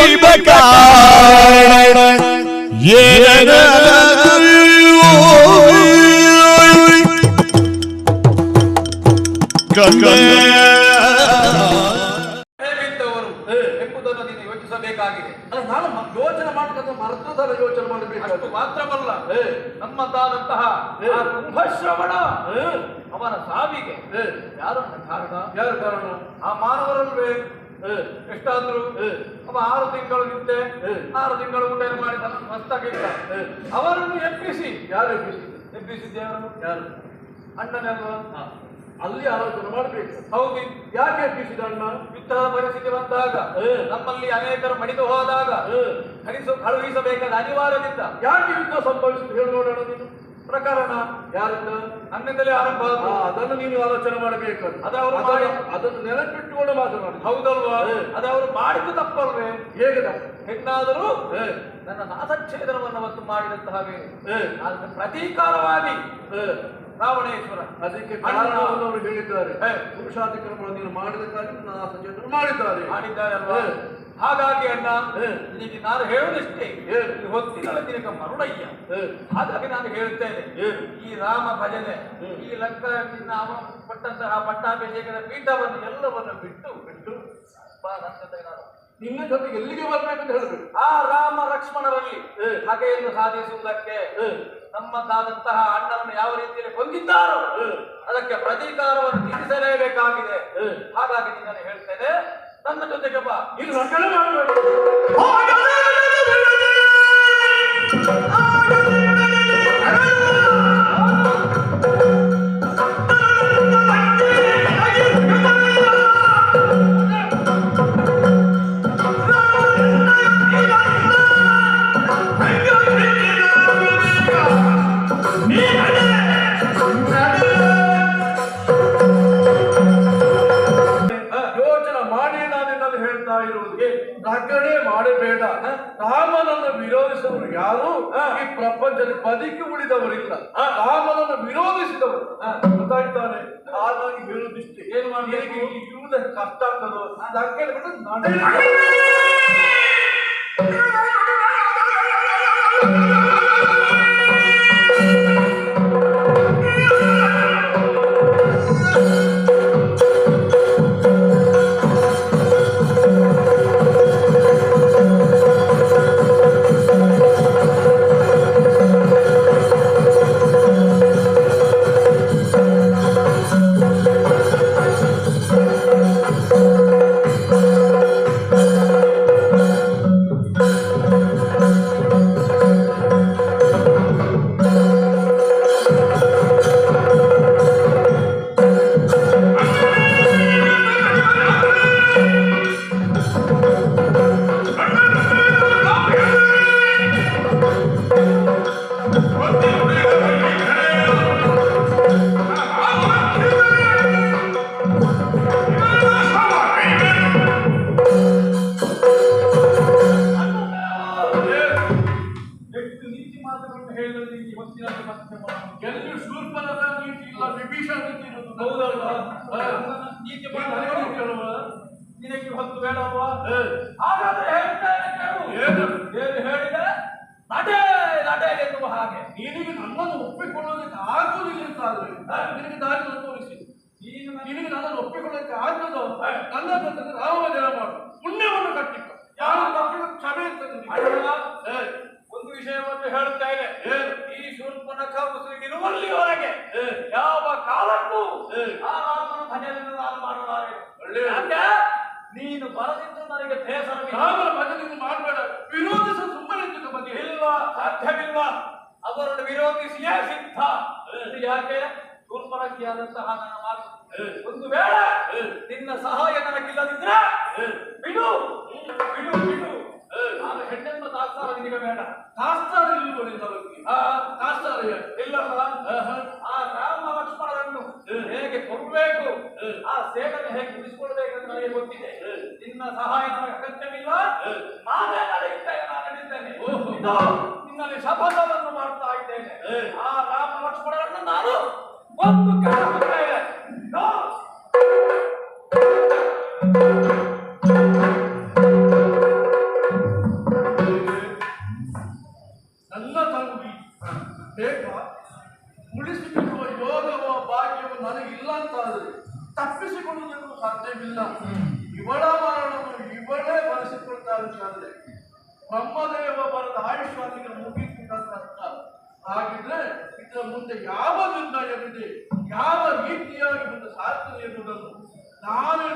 ಬಂದ ಕಾರಣ ಏನ ಹೇಗಿದ್ದವರು ಎಂಬುದನ್ನು ನೀನು ಯೋಚಿಸಬೇಕಾಗಿದೆ ಅಲ್ಲ ನಾನು ಯೋಚನೆ ಮಾಡ್ಕೊಂಡು ಯೋಚನೆ ಮಾಡಬೇಕು ಮಾತ್ರವಲ್ಲ ನಮ್ಮದಾದಂತಹ ಕುಂಭಶ್ರವಣ ಅವನ ಸಾವಿಗೆ. ಯಾರು ಕಾರಣ? ಯಾರು ಕಾರಣ? ಆ ಮಾನವರಲ್ವೇ. ಎಷ್ಟಾದ್ರು ಅವ ಆರು ತಿಂಗಳು ನಿದ್ದೆ ಆರು ತಿಂಗಳು ಊಟ ಮಾಡಿ ಮಸ್ತಾಗಿದ್ದ ಅವರನ್ನು ಎಬ್ಬಿಸಿ. ಯಾರು ಎಬ್ಬಿಸಿದ್ದು? ಎಬ್ಬಿಸಿದ್ಯಾರು ಯಾರು? ಅಣ್ಣನೆಲ್ವ ಅಲ್ಲಿ ಆಲೋಚನೆ ಮಾಡಬೇಕು. ಹೌದು. ಯಾಕೆ ಎಬ್ಬಿಸಿದ ಅಣ್ಣ? ಪರಿಸ್ಥಿತಿ ಬಂದಾಗ ನಮ್ಮಲ್ಲಿ ಅನೇಕರು ಮಡಿದು ಹೋದಾಗ ಕಳಿಸು ಕಳುಹಿಸಬೇಕಾದ ಅನಿವಾರ್ಯದಿಂದ ಯಾಕೆ ಯುದ್ಧ ಸಂಭವಿಸಿತು? ಹೇಳಿ ನೋಡೋಣ ನೀನು. ಪ್ರಕರಣ ಯಾರಿಂದ? ನನ್ನಿಂದಲೇ ಆರಂಭ ಆ, ಆದ್ದು. ಅದನ್ನು ನೀನು ಆಲೋಚನೆ ಮಾಡಬೇಕು. ಅದು ಅವರು ಅದನ್ನು- ಮಾಡಿ- ಅದನ್ನು ನೆನಪಿಟ್ಟುಕೊಂಡು ಮಾತನಾಡಿ. ಹೌದಲ್ವಾ? ಅದು ಅವರು ಮಾಡಿದ್ದು ತಪ್ಪಲ್ವೇ? ಹೇಗೆ? ಹೆಣ್ಣಾದರೂ ನನ್ನ ನಾಸಚ್ಛೇದನವನ್ನು ಅವತ್ತು ಮಾಡಿದಂತಹ ಅದಕ್ಕೆ ಪ್ರತೀಕಾರವಾಗಿ ರಾವಣೇಶ್ವರ. ಅದಕ್ಕೆ ಕಾರಣ ಕಾರಣವನ್ನು ಅವರು ಹೇಳಿದ್ದಾರೆ. ಏ. ಪುರುಷಾಧಿಕ್ರಮವನ್ನು ನೀನು ಮಾಡಿದಕ್ಕಾಗಿ ನನ್ನ ಸಚೇತನ ಮಾಡಿದ್ದಾರೆ. ಮಾಡಿದ್ದಾರೆ ಅಲ್ವಾ. ಹಾಗಾಗಿ ಅಣ್ಣ ನಿಮಗೆ ನಾನು ಹೇಳುವುದಿಷ್ಟೇ. ಹೊತ್ತಿನ ದಿನಕ ಮರುಳಯ್ಯ. ಏ, ಹಾಗಾಗಿ ನಾನು ಹೇಳುತ್ತೇನೆ. ಈ ರಾಮ ಭಜನೆ ಈ ಲಂಕ ನಾವು ಪಟ್ಟಂತಹ ಪಟ್ಟಾಭಿಷೇಕದ ಪೀಠವನ್ನು ಎಲ್ಲವನ್ನು ಬಿಟ್ಟು ಬಿಟ್ಟು ನನ್ನ ನಾನು. ನಿನ್ನ ಜೊತೆಗೆ ಎಲ್ಲಿಗೆ ಬರ್ಬೇಕಂತ ಹೇಳಬೇಕು ಆ ರಾಮ ಲಕ್ಷ್ಮಣರಲ್ಲಿ. ಹಗೆಯನ್ನು ಸಾಧಿಸುವುದಕ್ಕೆ. ನಮ್ಮದಾದಂತಹ ಅಣ್ಣವನ್ನು ಯಾವ ರೀತಿಯಲ್ಲಿ ಕೊಂದಿದ್ದಾರೋ ಅದಕ್ಕೆ ಪ್ರತೀಕಾರವನ್ನು ತಿಳಿಸಲೇಬೇಕಾಗಿದೆ. ಹಾಗಾಗಿ ನಿನ್ನನ್ನು ಹೇಳ್ತೇನೆ. ನನ್ನ ಜೊತೆಗೆ ಬಾ ಇಲ್ಲಿ ಯಾರು ಈ ಪ್ರಪಂಚದಲ್ಲಿ ಬದುಕಿ ಉಳಿದವರಿಲ್ಲ. ರಾಮನನ್ನು ವಿರೋಧಿಸಿದವರು. ಗೊತ್ತಾಗ್ತಾರೆ ಹಾಗಾಗಿ ಹೇಳುದಿಷ್ಟೇ ಏನು ಮಾಡಿ ಇರುವುದಕ್ಕೆ ಕಷ್ಟ ಆಗ್ತದೋ? ಅದಕ್ಕೆ ಬಿಟ್ಟು ನಡೆ ಮಾತುಗಳನ್ನು ಇವತ್ತಿನ ಹೊತ್ತಿನ ಮತ್ತೆ ನೀತಿ ಇಲ್ಲ ವಿಭೀಷಣ ನೀತಿ ನನಗೆ ಹೊತ್ತು ಬೇಡವಾ ಹಾಗಾದ್ರೆ ಹೇಳ್ತೇನೆ ಕೇಳು. ಏನು? ಹೇಳಿದೆ? ನಡೆ ನಡೆ ಎನ್ನುವ ಹಾಗೆ. ನಿನಗೆ ನನ್ನನ್ನು ಒಪ್ಪಿಕೊಳ್ಳೋದಕ್ಕೆ ಆಗುವುದಿಲ್ಲ ಅಂತಾದ್ರೆ ನಿನಗೆ ದಾರಿ ತೋರಿಸಿ? ನೀನು ನಿನಗೆ ನನ್ನನ್ನು ಒಪ್ಪಿಕೊಳ್ಳೋದಕ್ಕೆ ಆಗದೋ ನನ್ನ ಜೊತೆ ರಾಮಜನ ಮಾಡು. ಪುಣ್ಯವನ್ನು ಕಟ್ಟಿಕ. ಯಾರು ಕ್ಷಮೆ ಏ, ಒಂದು ವಿಷಯವನ್ನು ಹೇಳುತ್ತೇನೆ ಒಳಗೆ ಏ. ಯಾವ ಕಾಲಕ್ಕೂ. ಆ ರಾಮನ ಭಜನೆಯನ್ನು ನಾನು ಮಾಡಲಾರೆ ಒಳ್ಳೆಯದು. ಯಾಕೆ ನೀನು ಬರದಿದ್ದು ನನಗೆ ಬೇಸರವಿಲ್ಲ ರಾಮನ ಭಜನೆ ಮಾಡಬೇಡ ವಿರೋಧಿಸ ಸುಮ್ಮನೆ ಇದ್ದ ಬಗ್ಗೆ ಇಲ್ಲ ಸಾಧ್ಯವಿಲ್ಲ ಅವರನ್ನು ವಿರೋಧಿಸಿಯೇ ಸಿದ್ಧ ಇದು ಯಾಕೆ ಶೂರ್ಪನಖಿಯಾದಂತಹ ನನ್ನ ಮಾತು ಏ. ಒಂದು ವೇಳೆ ಏ. ನಿನ್ನ ಸಹಾಯ ನನಗಿಲ್ಲದಿದ್ರೆ ಏ. ಬಿಡು ಬಿಡು ಬಿಡು ನಾನು ಹೆಣ್ಣೆಂಬ ದಾಸ್ತಾರ ನಿನಗೆ ಬೇಡ. ನಿನ್ನ ಬಗ್ಗೆ ಆ ಶಾಸ್ತ್ರ ಇಲ್ಲಲ್ಲ ಆ ರಾಮ ಲಕ್ಷ್ಮಣರನ್ನು ಹೇಗೆ ಕೊಡ್ಬೇಕು ಆ ಸೇಡನ್ನು ಹೇಗೆ ಉಳಿಸಿಕೊಳ್ಬೇಕಂತ ನನಗೆ ಗೊತ್ತಿದೆ. ನಿನ್ನ ಸಹಾಯ ಅಗತ್ಯವಿಲ್ಲ. ನಾನೇ ನಡೆಯುತ್ತೇನೆ ನಾನು ನಡೀತೇನೆ ನಿನ್ನಲ್ಲಿ ಶಪಥವನ್ನು ಮಾಡ್ತಾ ಇದ್ದೇನೆ. ಆ ರಾಮ ಲಕ್ಷ್ಮಣರನ್ನು ನಾನು ಒಂದು ನನ್ನ ತಂಗಿ ಬೇಗ ಉಳಿಸಿಬಿಡುವ ಯೋಗವ ಭಾಗ್ಯವು ನನಗಿಲ್ಲ ಅಂತ ಆದರೆ ತಪ್ಪಿಸಿಕೊಳ್ಳುವುದಕ್ಕೂ ಸಾಧ್ಯವಿಲ್ಲ. ಇವಳ ಮರಣವನ್ನು ಇವಳೇ ಬಳಸಿಕೊಳ್ತಾರೆ ಅಂತಂದ್ರೆ ಬ್ರಹ್ಮದೇವ ಬರದ ಆಯುಷ್ಮಾನಿಗೆ ಮುಗಿಸಿದಂತ ಹಾಗಿದ್ರೆ ಇದರ ಮುಂದೆ ಯಾವ ನಿರ್ಣಯವಿದೆ? ಯಾವ ರೀತಿಯಾಗಿ ಮುಂದೆ ಸಾಧ್ಯ ಎಂಬುದನ್ನು ನಾನೇ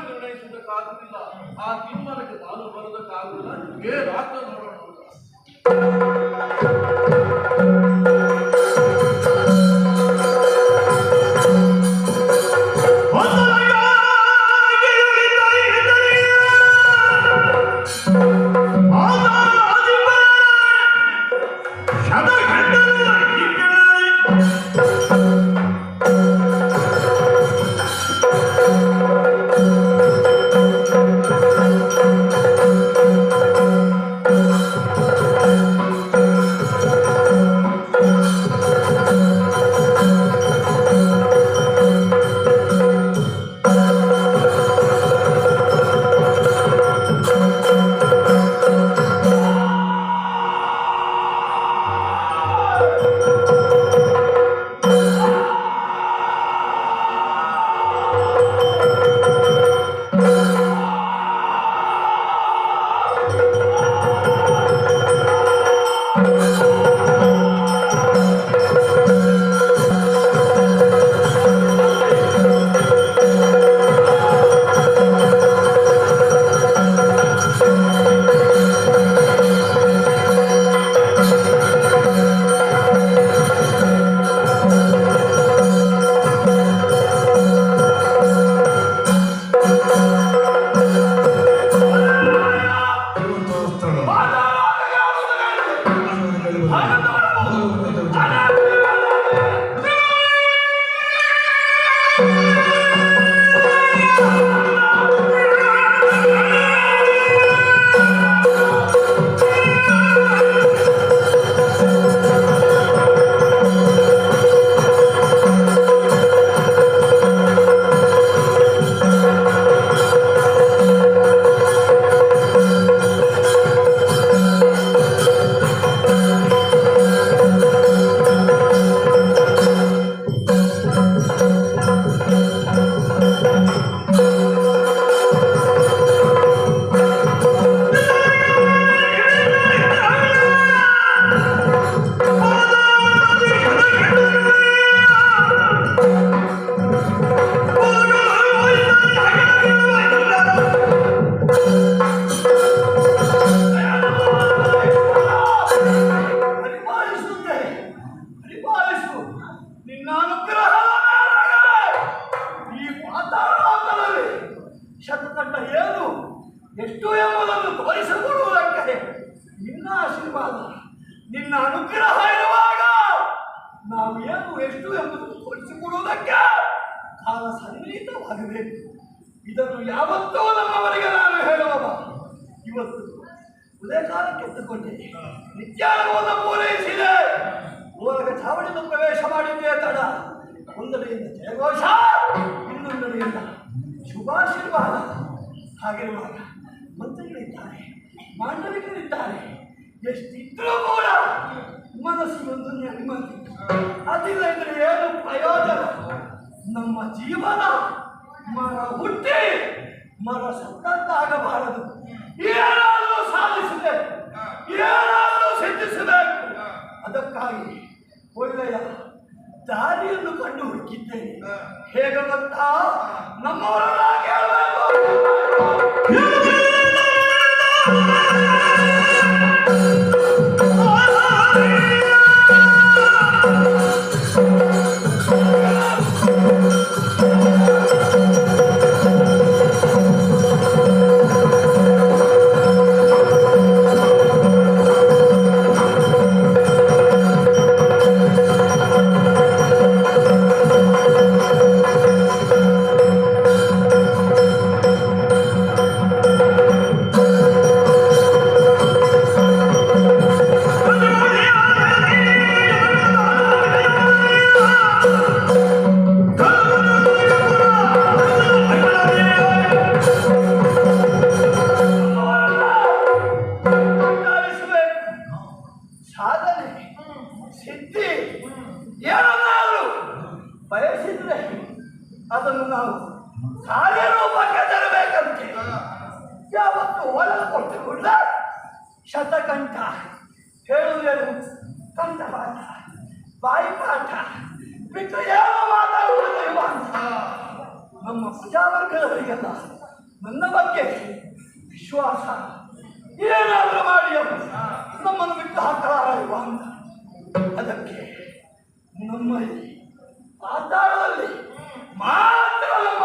ಸಾಧ್ಯವಿಲ್ಲ ಆ ತೀರ್ಮಾನಕ್ಕೆ ನಾನು ಬರೋದಕ್ಕಾಗುವುದಿಲ್ಲ ಏನಾಗ್ತದೆ ನೋಡೋಣ thank you ನಿನ್ನ ಅನುಗ್ರಹ ಇರುವಾಗ ನಾವು ಏನು ಎಷ್ಟು ಎಂಬುದನ್ನು ತೋರಿಸಿಕೊಡುವುದಕ್ಕೆ ಕಾಲ ಸನ್ನಿಹಿತವಾಗಬೇಕು. ಇದನ್ನು ಯಾವತ್ತೂ ನಮ್ಮವರಿಗೆ ನಾನು ಹೇಳುವ ಇವತ್ತು ಉದಯ ಕಾಲಕ್ಕೆ ಎತ್ತುಕೊಂಡೆ ನಿತ್ಯಾನುವಾದ ಪೂರೈಸಿದೆ ಊರಗ ಚಾವಣಿಯನ್ನು ಪ್ರವೇಶ ಮಾಡಿದ್ದೇ ತಡ. ಒಂದಡೆಯಿಂದ ಜಯಘೋಷ ಇನ್ನೊಂದಡೆಯಿಂದ ಶುಭಾಶೀರ್ವಾದ. ಹಾಗಿರುವಾಗ ಮಂತ್ರಿಗಳಿದ್ದಾರೆ, ಮಾಂಡವಿಕರಿದ್ದಾರೆ. ಎಷ್ಟಿದ್ರೂ ಕೂಡ ಮನಸ್ಸಿಗೊಂದು ನೆಮ್ಮದಿ ಅದಿಲ್ಲ ಅಂದ್ರೆ ಏನು ಪ್ರಯೋಜನ? ನಮ್ಮ ಜೀವನ ಮರ ಹುಟ್ಟಿ, ಮರ ಸತ್ತಂತಾಗಬಾರದು ಏನಾದರೂ ಸಾಧಿಸಬೇಕು. ಏನಾದರೂ ಸಿದ್ಧಿಸಬೇಕು. ಅದಕ್ಕಾಗಿ ಒಳ್ಳೆಯ ದಾರಿಯನ್ನು ಕಂಡು ಹುಡುಕಿದ್ದೇನೆ ಹೇಗೆ ಗೊತ್ತಾ? ನಮ್ಮವರನ್ನಾಗಿ ಆ ಇದೆ ಅದನ್ನು ನಾವು ಕಾರ್ಯರೂಪಕ್ಕೆ ತರಬೇಕಂತೆ. ಯಾವತ್ತು ಒಲವು ಕೊಟ್ಟು ಕೂಡ ಶತಕಂಠ. ಹೇಳುವುದೇನು? ಕಂಠಪಾಠ. ಬಾಯಿಪಾಠ. ಬಿಟ್ಟು ಯಾವ ಮಾತಾಡುವುದು ಇವ ನಮ್ಮ ಪ್ರಜಾವರ್ಗದವರಿಗೆಲ್ಲ ನನ್ನ ಬಗ್ಗೆ ವಿಶ್ವಾಸ. ಏನಾದರೂ ಮಾಡಿ ನಮ್ಮನ್ನು ಬಿಟ್ಟು ಹಾಕಲಾರ ಇವ ಅದಕ್ಕೆ ನಮ್ಮಲ್ಲಿ ಮಾತಾಡುವಲ್ಲಿ ಮಾತ್ರ ನಮ್ಮ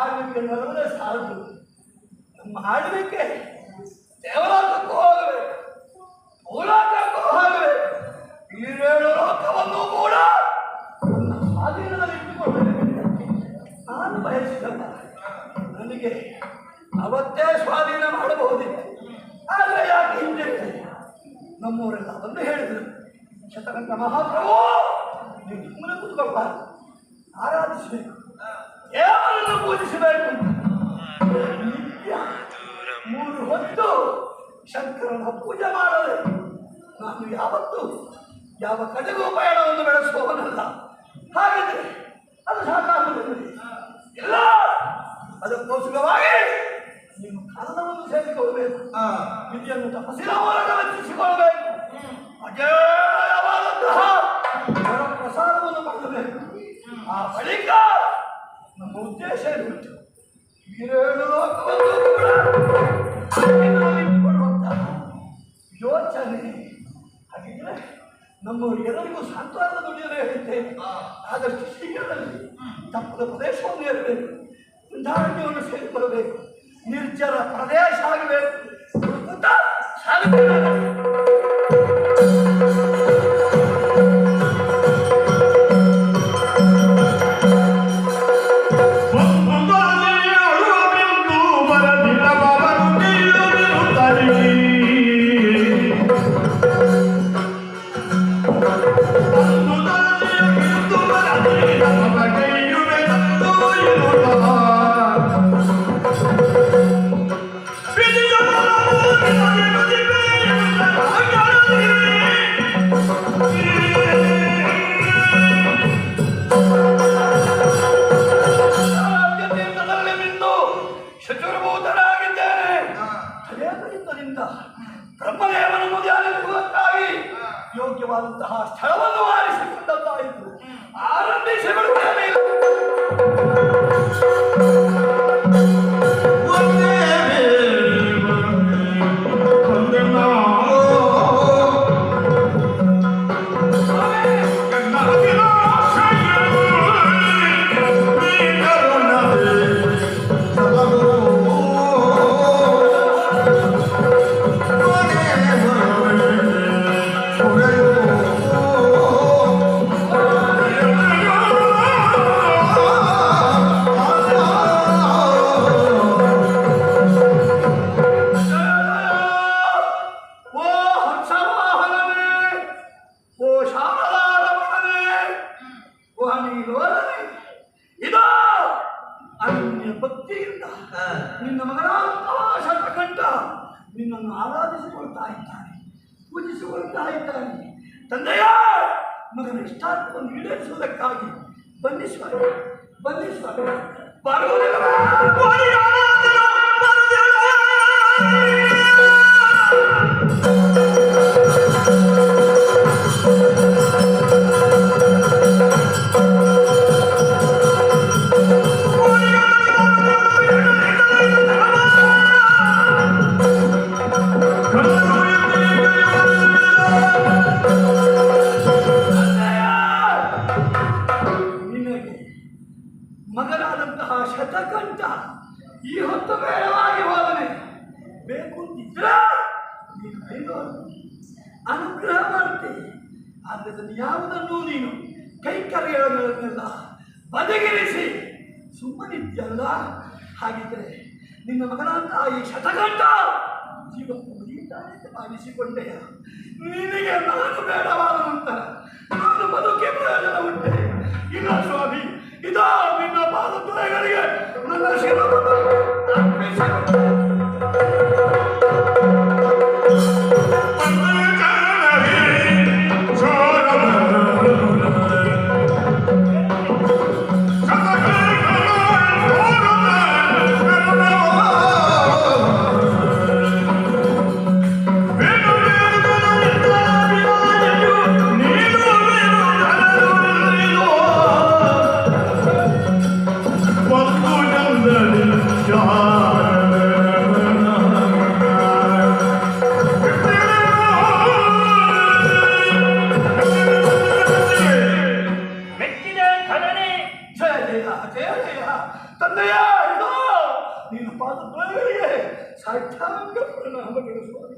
ಆಳ್ವಿಕೆ ನಡೆದರೆ ಸಾಲದು ನಮ್ಮ ಆಳ್ವಿಕೆ ದೇವರಾಟಕ್ಕೂ ಹೋಗಬೇಕು. ಪೂರಾಟಕ್ಕೂ ಹೋಗಬೇಕು. ಈರೇಳು ಲೋಕವನ್ನು ಕೂಡ ಸ್ವಾಧೀನದಲ್ಲಿ ಇಟ್ಟುಕೊಳ್ಳಬೇಕು. ನಾನು ಬಯಸಿದಲ್ಲ. ನನಗೆ ಅವತ್ತೇ ಸ್ವಾಧೀನ ಮಾಡಬಹುದಿತ್ತು. ಆದರೆ ಯಾಕೆ ಹಿಂದೆ? ನಮ್ಮವರೆಲ್ಲ ಅದನ್ನು ಹೇಳಿದರು. ಶತಕಂಠ ಮಹಾಪ್ರಭು ದೇವರನ್ನು ಪೂಜಿಸಬೇಕು? ನಿತ್ಯ ಮೂರು ಹೊತ್ತು ಶಂಕರನ ಪೂಜೆ ಮಾಡದೆ ನಾನು ಯಾವತ್ತು ಯಾವ ಕಡೆಗೂ ಪಯಣವನ್ನು ಬೆಳೆಸುವವನಲ್ಲ. ಹಾಗಿದ್ರೆ ಅದು ಸಾಕಾಗುತ್ತದೆ ಇಲ್ಲ ಅದಕ್ಕೋಸ್ಕರವಾಗಿ ನೀನು ಕಾರಣವನ್ನು ಸೇರಿಕೊಳ್ಳಬೇಕು. ವಿಧಿಯನ್ನು ತಪಸ್ಸಿನ ಮೂಲಕ ವೆಚ್ಚಿಸಿಕೊಳ್ಳಬೇಕು ಅಜೇಯವಾದಂತಹ ಪ್ರಸಾದವನ್ನು ಪಡೆಯಬೇಕು. ಆ ಬಳಿಕ ನಮ್ಮ ಉದ್ದೇಶ ಇರುವುದು ಈರೇಳು ಲೋಕವನ್ನು ಕೂಡ ಇಟ್ಟುಕೊಳ್ಳುವಂತಹ ಯೋಚನೆ. ಹಾಗಿದ್ರೆ ನಮ್ಮವರಿಗೆಲ್ಲರಿಗೂ ಸಾಂತ್ವನ ದುಡಿಯಲು ಹೇಳುತ್ತೆ. ಆದಷ್ಟು ಶೀಘ್ರದಲ್ಲಿ ತಪ್ಪದ ಪ್ರದೇಶವನ್ನು ಏರಬೇಕು ದಾಂಡ್ಯವನ್ನು ಸೇರಿಕೊಳ್ಳಬೇಕು. ನಿರ್ಜರ ಪ್ರದೇಶ ಆಗಬೇಕು. ಹುಡುಕುತ್ತಾ ಶುಚಿರ್ಭೂತನಾಗಿದ್ದೇನೆ ತಲೆಯತನಿಂದ ಬ್ರಹ್ಮದೇವನನ್ನು ಧ್ಯಾನಿಸುವಂತಾಗಿ ಯೋಗ್ಯವಾದಂತಹ ಸ್ಥಳವನ್ನು ಆರಿಸಿಕೊಂಡದ್ದಾಯಿತು. ಆರಂಭಿಸಿ ಬಿಡುತ್ತೇನೆ ನಿನ್ನ ಮಗಳಂತಹ ಶತಕಂಠ ನಿನ್ನನ್ನು ಆರಾಧಿಸಿಕೊಳ್ತಾ ಇದ್ದಾನೆ, ಪೂಜಿಸಿಕೊಳ್ತಾ ಇದ್ದಾನೆ. ತಂದೆಯ, ಮಗನ ಇಷ್ಟಾರ್ಥವನ್ನು ಈಡೇರಿಸುವುದಕ್ಕಾಗಿ ಬಂಧಿಸುವ ಬಂಧಿಸುವ ಬರುವುದಿಲ್ಲವೇ ಈ ಶತಕಂಠ ಜೀವ ಮುಗಿಯುತ್ತಾನೆ ಅಂತ ಭಾವಿಸಿಕೊಂಡೆಯ ನಿನಗೆ ನಾನು ಬೇಡವಾದ ನಂತರ ನಾನು ಬದುಕಿ ಪ್ರಯೋಜನ ಉಂಟೆ. ಇಲ್ಲ ಸ್ವಾಮಿ, ಇದಾ ನಿನ್ನ ಪಾದತುಲೆಗಳಿಗೆ ನನ್ನ ಶಿರವನ್ನು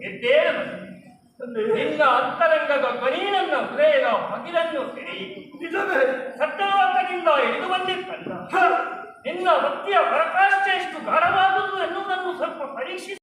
ಎದ್ದೇಳು ನಿನ್ನ ಅಂತರಂಗದ ಧ್ವನಿಯನ್ನ ಹೃದಯದ ಮಗಿಲನ್ನು ಸಿಡಿ ನಿಜವೇ ಸತ್ಯಲೋಕದಿಂದ ಇಳಿದು ಬಂದಿತ್ತಲ್ಲ ನಿನ್ನ ಭಕ್ತಿಯ ಪರಕಾಷ್ಠೆ ಎಷ್ಟು ಗಾಢವಾದುದು ಎನ್ನುವುದನ್ನು ಸ್ವಲ್ಪ ಪರೀಕ್ಷಿಸಿ.